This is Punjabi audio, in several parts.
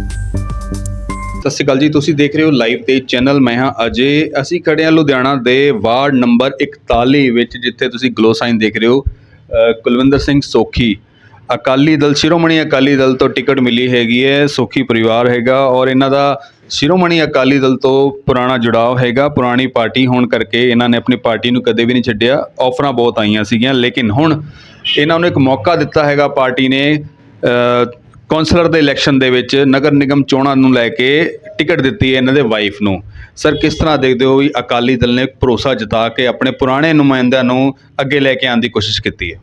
ਸਤਿ ਸ਼੍ਰੀ ਅਕਾਲ ਜੀ ਤੁਸੀਂ ਦੇਖ ਰਹੇ ਹੋ ਲਾਈਵ ਤੇ ਚੈਨਲ ਮੈਂ ਹਾਂ ਅਜੇ। ਅਸੀਂ ਖੜੇ ਹਾਂ ਲੁਧਿਆਣਾ ਦੇ ਵਾਰਡ ਨੰਬਰ 41 ਵਿੱਚ ਜਿੱਥੇ ਤੁਸੀਂ ਗਲੋ ਸਾਈਨ ਦੇਖ ਰਹੇ ਹੋ ਅ, ਕੁਲਵਿੰਦਰ ਸਿੰਘ ਸੋਖੀ। ਅਕਾਲੀ ਦਲ ਸ਼ਿਰੋਮਣੀ ਅਕਾਲੀ ਦਲ ਤੋਂ ਟਿਕਟ ਮਿਲੀ ਹੈਗੀ ਹੈ ਸੋਖੀ ਪਰਿਵਾਰ ਹੈਗਾ ਔਰ ਇਹਨਾਂ ਦਾ ਸ਼ਿਰੋਮਣੀ ਅਕਾਲੀ ਦਲ ਤੋਂ ਪੁਰਾਣਾ ਜੁੜਾਵ ਹੈਗਾ ਪੁਰਾਣੀ ਪਾਰਟੀ ਹੋਣ ਕਰਕੇ ਇਹਨਾਂ ਨੇ ਆਪਣੀ ਪਾਰਟੀ ਨੂੰ ਕਦੇ ਵੀ ਨਹੀਂ ਛੱਡਿਆ ਆਫਰਾਂ ਬਹੁਤ ਆਈਆਂ ਸੀਗੀਆਂ ਲੇਕਿਨ ਹੁਣ ਇਹਨਾਂ ਨੂੰ ਇੱਕ ਮੌਕਾ ਦਿੱਤਾ ਹੈਗਾ ਪਾਰਟੀ ਨੇ ਅ, ਕੌਂਸਲਰ ਦੇ ਇਲੈਕਸ਼ਨ ਦੇ ਵਿੱਚ ਨਗਰ ਨਿਗਮ ਚੋਣਾਂ ਨੂੰ ਲੈ ਕੇ ਟਿਕਟ ਦਿੱਤੀ ਹੈ ਇਹਨਾਂ ਦੇ ਵਾਈਫ ਨੂੰ। ਸਰ ਕਿਸ ਤਰ੍ਹਾਂ ਦੇਖਦੇ ਹੋ ਵੀ ਅਕਾਲੀ ਦਲ ਨੇ ਭਰੋਸਾ ਜਤਾ ਕੇ ਆਪਣੇ ਪੁਰਾਣੇ ਨੁਮਾਇੰਦਿਆਂ ਨੂੰ ਅੱਗੇ ਲੈ ਕੇ ਆਉਣ ਦੀ ਕੋਸ਼ਿਸ਼ ਕੀਤੀ ਹੈ?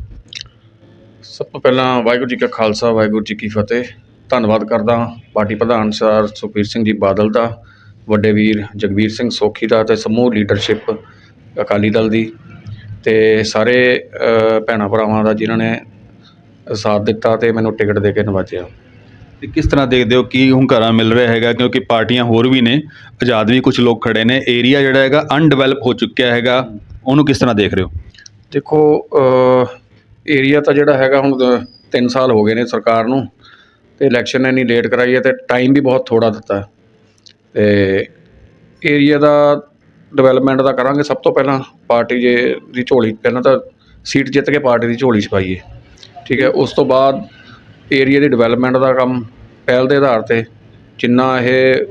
ਸਭ ਤੋਂ ਪਹਿਲਾਂ ਵਾਹਿਗੁਰੂ ਜੀ ਕਾ ਖਾਲਸਾ ਵਾਹਿਗੁਰੂ ਜੀ ਕੀ ਫਤਿਹ। ਧੰਨਵਾਦ ਕਰਦਾ ਪਾਰਟੀ ਪ੍ਰਧਾਨ ਸਰ ਸੁਖਬੀਰ ਸਿੰਘ ਜੀ ਬਾਦਲ ਦਾ ਵੱਡੇ ਵੀਰ ਜਗਵੀਰ ਸਿੰਘ ਸੋਖੀ ਦਾ ਤੇ ਸਮੂਹ ਲੀਡਰਸ਼ਿਪ ਅਕਾਲੀ ਦਲ ਦੀ ਤੇ ਸਾਰੇ ਅ, ਭੈਣਾਂ ਭਰਾਵਾਂ ਦਾ ਜਿਨ੍ਹਾਂ ਨੇ ਸਾਥ ਦਿੱਤਾ ਤੇ ਮੈਨੂੰ ਟਿਕਟ ਦੇ ਕੇ ਨਵਾਜਿਆ। ਅਤੇ ਕਿਸ ਤਰ੍ਹਾਂ ਦੇਖਦੇ ਹੋ ਕੀ ਹੁੰਗਾਰਾ ਮਿਲ ਰਿਹਾ ਹੈਗਾ? ਕਿਉਂਕਿ ਪਾਰਟੀਆਂ ਹੋਰ ਵੀ ਨੇ, ਆਜ਼ਾਦ ਵੀ ਕੁਝ ਲੋਕ ਖੜ੍ਹੇ ਨੇ, ਏਰੀਆ ਜਿਹੜਾ ਹੈਗਾ ਅਨਡਿਵੈਲਪ ਹੋ ਚੁੱਕਿਆ ਹੈਗਾ, ਉਹਨੂੰ ਕਿਸ ਤਰ੍ਹਾਂ ਦੇਖ ਰਹੇ ਹੋ? ਦੇਖੋ ਏਰੀਆ ਤਾਂ ਜਿਹੜਾ ਹੈਗਾ ਹੁਣ 3 ਸਾਲ ਹੋ ਗਏ ਨੇ ਸਰਕਾਰ ਨੂੰ ਅਤੇ ਇਲੈਕਸ਼ਨ ਇੰਨੀ ਲੇਟ ਕਰਾਈ ਹੈ ਅਤੇ ਟਾਈਮ ਵੀ ਬਹੁਤ ਥੋੜ੍ਹਾ ਦਿੱਤਾ ਅਤੇ ਤੇ ਏਰੀਆ ਦਾ ਡਿਵੈਲਪਮੈਂਟ ਦਾ ਕਰਾਂਗੇ ਸਭ ਤੋਂ ਪਹਿਲਾਂ, ਪਾਰਟੀ ਜੇ ਦੀ ਝੋਲੀ, ਪਹਿਲਾਂ ਤਾਂ ਸੀਟ ਜਿੱਤ ਕੇ ਪਾਰਟੀ ਦੀ ਝੋਲੀ 'ਚ ਪਾਈਏ, ਠੀਕ ਹੈ? ਉਸ ਤੋਂ ਬਾਅਦ ਏਰੀਏ ਦੀ ਡਿਵੈਲਪਮੈਂਟ ਦਾ ਕੰਮ ਪਹਿਲ ਦੇ ਆਧਾਰ ਤੇ ਜਿੰਨਾ ਇਹ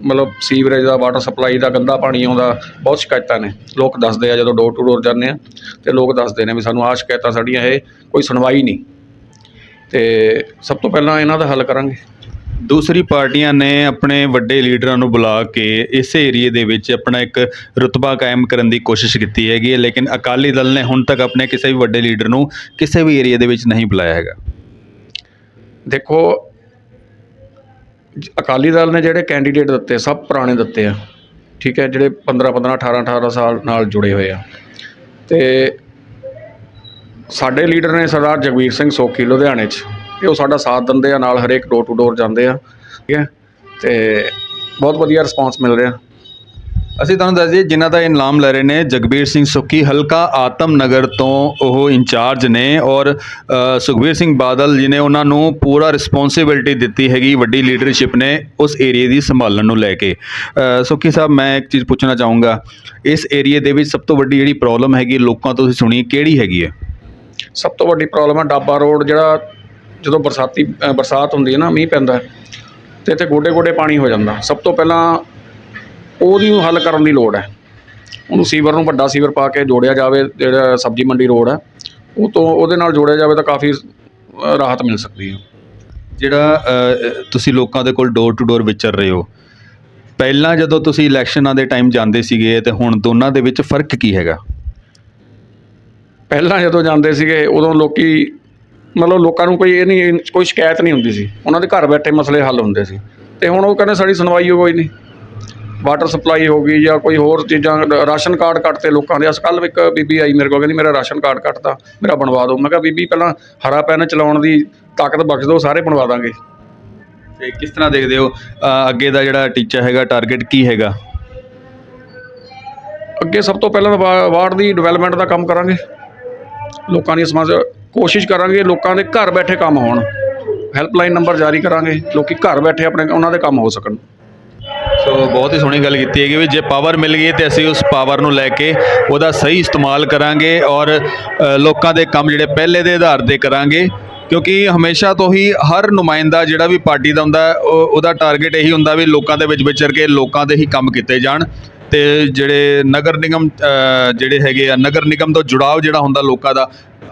ਮਤਲਬ ਸੀਵਰੇਜ ਦਾ ਵਾਟਰ ਸਪਲਾਈ ਦਾ, ਗੰਦਾ ਪਾਣੀ ਆਉਂਦਾ, ਬਹੁਤ ਸ਼ਿਕਾਇਤਾਂ ਨੇ। ਲੋਕ ਦੱਸਦੇ ਆ ਜਦੋਂ ਡੋਰ ਟੂ ਡੋਰ ਜਾਂਦੇ ਹਾਂ ਅਤੇ ਲੋਕ ਦੱਸਦੇ ਨੇ ਵੀ ਸਾਨੂੰ ਆਹ ਸ਼ਿਕਾਇਤਾਂ ਸਾਡੀਆਂ ਇਹ ਕੋਈ ਸੁਣਵਾਈ ਨਹੀਂ। ਅਤੇ ਸਭ ਤੋਂ ਪਹਿਲਾਂ ਇਹਨਾਂ ਦਾ ਹੱਲ ਕਰਾਂਗੇ। ਦੂਸਰੀ ਪਾਰਟੀਆਂ ਨੇ ਆਪਣੇ ਵੱਡੇ ਲੀਡਰਾਂ ਨੂੰ ਬੁਲਾ ਕੇ ਇਸੇ ਏਰੀਏ ਦੇ ਵਿੱਚ ਆਪਣਾ ਇੱਕ ਰੁਤਬਾ ਕਾਇਮ ਕਰਨ ਦੀ ਕੋਸ਼ਿਸ਼ ਕੀਤੀ ਹੈਗੀ ਹੈ, ਲੇਕਿਨ ਅਕਾਲੀ ਦਲ ਨੇ ਹੁਣ ਤੱਕ ਆਪਣੇ ਕਿਸੇ ਵੀ ਵੱਡੇ ਲੀਡਰ ਨੂੰ ਕਿਸੇ ਵੀ ਏਰੀਏ ਦੇ ਵਿੱਚ ਨਹੀਂ ਬੁਲਾਇਆ ਹੈਗਾ। ਦੇਖੋ, ਅਕਾਲੀ ਦਲ ਨੇ ਜਿਹੜੇ ਕੈਂਡੀਡੇਟ ਦਿੱਤੇ, ਸਭ ਪੁਰਾਣੇ ਦਿੱਤੇ ਆ, ਠੀਕ ਹੈ, ਜਿਹੜੇ 15 15 18 18 ਸਾਲ ਨਾਲ ਜੁੜੇ ਹੋਏ ਆ। ਤੇ ਸਾਡੇ ਲੀਡਰ ਨੇ ਸਰਦਾਰ ਜਗਵੀਰ ਸਿੰਘ ਸੋਖੀ, ਲੁਧਿਆਣੇ 'ਚ। ਇਹ ਉਹ ਸਾਡਾ ਸਾਥ ਦਿੰਦੇ ਆ, ਨਾਲ ਹਰੇਕ ਡੋਰ ਟੂ ਡੋਰ ਜਾਂਦੇ ਆ, ਠੀਕ ਹੈ। ਤੇ ਬਹੁਤ ਵਧੀਆ ਰਿਸਪਾਂਸ ਮਿਲ ਰਿਹਾ। ਅਸੀਂ ਤੁਹਾਨੂੰ ਦੱਸ ਦਈਏ ਜਿਨ੍ਹਾਂ ਦਾ ਇਹ ਨਾਮ ਲੈ ਰਹੇ ਨੇ ਜਗਬੀਰ ਸਿੰਘ ਸੁੱਖੀ ਹਲਕਾ ਆਤਮ ਨਗਰ ਤੋਂ ਉਹ ਇੰਚਾਰਜ ਨੇ ਔਰ ਸੁਖਬੀਰ ਸਿੰਘ ਬਾਦਲ ਜੀ ਨੇ ਉਹਨਾਂ ਨੂੰ ਪੂਰਾ ਰਿਸਪੌਂਸਿਬਿਲਟੀ ਦਿੱਤੀ ਹੈਗੀ ਵੱਡੀ ਲੀਡਰਸ਼ਿਪ ਨੇ ਉਸ ਏਰੀਏ ਦੀ ਸੰਭਾਲਣ ਨੂੰ ਲੈ ਕੇ। ਅ, ਸੁੱਖੀ ਸਾਹਿਬ ਮੈਂ ਇੱਕ ਚੀਜ਼ ਪੁੱਛਣਾ ਚਾਹੂੰਗਾ ਇਸ ਏਰੀਏ ਦੇ ਵਿੱਚ ਸਭ ਤੋਂ ਵੱਡੀ ਜਿਹੜੀ ਪ੍ਰੋਬਲਮ ਹੈਗੀ ਲੋਕਾਂ ਤੋਂ ਤੁਸੀਂ ਸੁਣੀ ਕਿਹੜੀ ਹੈਗੀ ਹੈ? ਸਭ ਤੋਂ ਵੱਡੀ ਪ੍ਰੋਬਲਮ ਹੈ ਡਾਬਾ ਰੋਡ ਜਿਹੜਾ ਜਦੋਂ ਬਰਸਾਤੀ ਬਰਸਾਤ ਹੁੰਦੀ ਹੈ ਨਾ ਮੀਂਹ ਪੈਂਦਾ ਹੈ, ਤੇ ਇੱਥੇ ਗੋਡੇ ਗੋਡੇ ਪਾਣੀ ਹੋ ਜਾਂਦਾ। ਸਭ ਤੋਂ ਪਹਿਲਾਂ ਉਹਦੀ ਨੂੰ ਹੱਲ ਕਰਨ ਦੀ ਲੋੜ ਹੈ। ਉਹਨੂੰ ਸੀਵਰ ਨੂੰ ਵੱਡਾ ਸੀਵਰ ਪਾ ਕੇ ਜੋੜਿਆ ਜਾਵੇ ਜਿਹੜਾ ਸਬਜ਼ੀ ਮੰਡੀ ਰੋਡ ਹੈ ਉਹ ਤੋਂ ਉਹਦੇ ਨਾਲ ਜੋੜਿਆ ਜਾਵੇ ਤਾਂ ਕਾਫੀ ਰਾਹਤ ਮਿਲ ਸਕਦੀ ਹੈ। ਜਿਹੜਾ ਤੁਸੀਂ ਲੋਕਾਂ ਦੇ ਕੋਲ ਡੋਰ ਟੂ ਡੋਰ ਵਿਚਰ ਰਹੇ ਹੋ ਪਹਿਲਾਂ ਜਦੋਂ ਤੁਸੀਂ ਇਲੈਕਸ਼ਨਾਂ ਦੇ ਟਾਈਮ ਜਾਂਦੇ ਸੀਗੇ ਤੇ ਹੁਣ ਦੋਨਾਂ ਦੇ ਵਿੱਚ ਫ਼ਰਕ ਕੀ ਹੈਗਾ? ਪਹਿਲਾਂ ਜਦੋਂ ਜਾਂਦੇ ਸੀਗੇ ਉਦੋਂ ਲੋਕੀ ਮਤਲਬ ਲੋਕਾਂ ਨੂੰ ਕੋਈ ਇਹ ਨਹੀਂ ਕੋਈ ਸ਼ਿਕਾਇਤ ਨਹੀਂ ਹੁੰਦੀ ਸੀ। ਉਹਨਾਂ ਦੇ ਘਰ ਬੈਠੇ ਮਸਲੇ ਹੱਲ ਹੁੰਦੇ ਸੀ। ਤੇ ਹੁਣ ਉਹ ਕਹਿੰਦੇ ਸਾਡੀ ਸੁਣਵਾਈ ਕੋਈ ਨਹੀਂ। ਵਾਟਰ ਸਪਲਾਈ ਹੋ ਗਈ ਜਾਂ ਕੋਈ ਹੋਰ ਚੀਜ਼ਾਂ ਰਾਸ਼ਨ ਕਾਰਡ ਕੱਟਤੇ ਲੋਕਾਂ ਦੇ। ਅਸ ਕੱਲ੍ਹ ਇੱਕ ਬੀਬੀ ਆਈ ਮੇਰੇ ਕੋਲ ਕਹਿੰਦੀ ਮੇਰਾ ਰਾਸ਼ਨ ਕਾਰਡ ਕੱਟਤਾ ਮੇਰਾ ਬਣਵਾ ਦਿਓ। ਮੈਂ ਕਿਹਾ ਬੀਬੀ ਪਹਿਲਾਂ ਹਰਾ ਪੈਨ ਚਲਾਉਣ ਦੀ ਤਾਕਤ ਬਖਸ਼ ਦਿਓ ਸਾਰੇ ਬਣਵਾ ਦਾਂਗੇ। ਤੇ ਕਿਸ ਤਰ੍ਹਾਂ ਦੇਖਦੇ ਹੋ ਅ, ਅੱਗੇ ਦਾ ਜਿਹੜਾ ਟੀਚਾ ਹੈਗਾ ਟਾਰਗੇਟ ਕੀ ਹੈਗਾ? ਅੱਗੇ ਸਭ ਤੋਂ ਪਹਿਲਾਂ ਤਾਂ ਵਾ- ਵਾਰਡ ਦੀ ਡਿਵੈਲਪਮੈਂਟ ਦਾ ਕੰਮ ਕਰਾਂਗੇ। ਲੋਕਾਂ ਦੀ ਸਮਝ ਕੋਸ਼ਿਸ਼ ਕਰਾਂਗੇ ਲੋਕਾਂ ਦੇ ਘਰ ਬੈਠੇ ਕੰਮ ਹੋਣ। ਹੈਲਪਲਾਈਨ ਨੰਬਰ ਜਾਰੀ ਕਰਾਂਗੇ ਲੋਕੀ ਘਰ ਬੈਠੇ ਆਪਣੇ ਉਹਨਾਂ ਦੇ ਕੰਮ ਹੋ ਸਕਣ। ਸੋ ਬਹੁਤ ਹੀ ਸੋਹਣੀ ਗੱਲ ਕੀਤੀ ਹੈਗੀ ਵੀ ਜੇ ਪਾਵਰ ਮਿਲ ਗਈ ਤੇ ਅਸੀਂ ਉਸ ਪਾਵਰ ਨੂੰ ਲੈ ਕੇ ਉਹਦਾ ਸਹੀ ਇਸਤੇਮਾਲ ਕਰਾਂਗੇ ਔਰ ਲੋਕਾਂ ਦੇ ਕੰਮ ਜਿਹੜੇ ਪਹਿਲੇ ਦੇ ਆਧਾਰ ਤੇ ਕਰਾਂਗੇ। ਕਿਉਂਕਿ ਹਮੇਸ਼ਾ ਤੋਂ ਹੀ ਹਰ ਨੁਮਾਇੰਦਾ ਜਿਹੜਾ ਵੀ ਪਾਰਟੀ ਦਾ ਹੁੰਦਾ, ਉਹ, ਉਹਦਾ ਟਾਰਗੇਟ ਇਹੀ ਹੁੰਦਾ ਵੀ ਲੋਕਾਂ ਦੇ ਵਿੱਚ ਵਿਚਰ ਕੇ ਲੋਕਾਂ ਦੇ ਹੀ ਕੰਮ ਕੀਤੇ ਜਾਣ। ਤੇ ਜਿਹੜੇ ਨਗਰ ਨਿਗਮ ਜਿਹੜੇ ਹੈਗੇ ਆ, ਨਗਰ ਨਿਗਮ ਤੋਂ ਜੁੜਾਵ ਜਿਹੜਾ ਹੁੰਦਾ ਲੋਕਾਂ ਦਾ,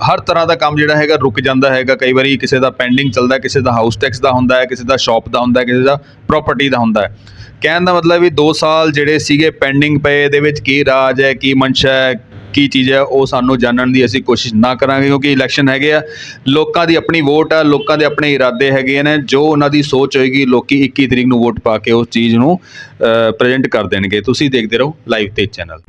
ਹਰ ਤਰ੍ਹਾਂ ਦਾ ਕੰਮ ਜਿਹੜਾ ਹੈਗਾ ਰੁਕ ਜਾਂਦਾ ਹੈਗਾ। ਕਈ ਵਾਰੀ ਕਿਸੇ ਦਾ ਪੈਂਡਿੰਗ ਚੱਲਦਾ, ਕਿਸੇ ਦਾ ਹਾਊਸ ਟੈਕਸ ਦਾ ਹੁੰਦਾ ਹੈ ਕਿਸੇ ਦਾ ਸ਼ਾਪ ਦਾ ਹੁੰਦਾ ਹੈ ਕਿਸੇ ਦਾ ਪ੍ਰਾਪਰਟੀ ਦਾ ਹੁੰਦਾ। ਹੈ ਕਹਿਣ ਦਾ ਮਤਲਬ ਵੀ 2 ਸਾਲ ਜਿਹੜੇ ਸੀਗੇ ਪੈਂਡਿੰਗ ਪਏ, ਇਹਦੇ ਵਿੱਚ ਕੀ ਰਾਜ ਹੈ, ਕੀ ਮਨਸ਼ਾ ਹੈ, ਕੀ ਚੀਜ਼ ਹੈ, ਉਹ ਸਾਨੂੰ ਜਾਣਨ ਦੀ ਅਸੀਂ ਕੋਸ਼ਿਸ਼ ਨਾ ਕਰਾਂਗੇ ਕਿਉਂਕਿ ਇਲੈਕਸ਼ਨ ਹੈਗੇ ਆ। ਲੋਕਾਂ ਦੀ ਆਪਣੀ ਵੋਟ ਆ, ਲੋਕਾਂ ਦੇ ਆਪਣੇ ਇਰਾਦੇ ਹੈਗੇ ਨੇ। ਜੋ ਉਹਨਾਂ ਦੀ ਸੋਚ ਹੋਏਗੀ, ਲੋਕੀ 21 ਤਰੀਕ ਨੂੰ ਵੋਟ ਪਾ ਕੇ ਉਸ ਚੀਜ਼ ਨੂੰ ਪ੍ਰੈਜ਼ੈਂਟ ਕਰ ਦੇਣਗੇ। ਤੁਸੀਂ ਦੇਖਦੇ ਰਹੋ ਲਾਈਵ ਤੇ ਚੈਨਲ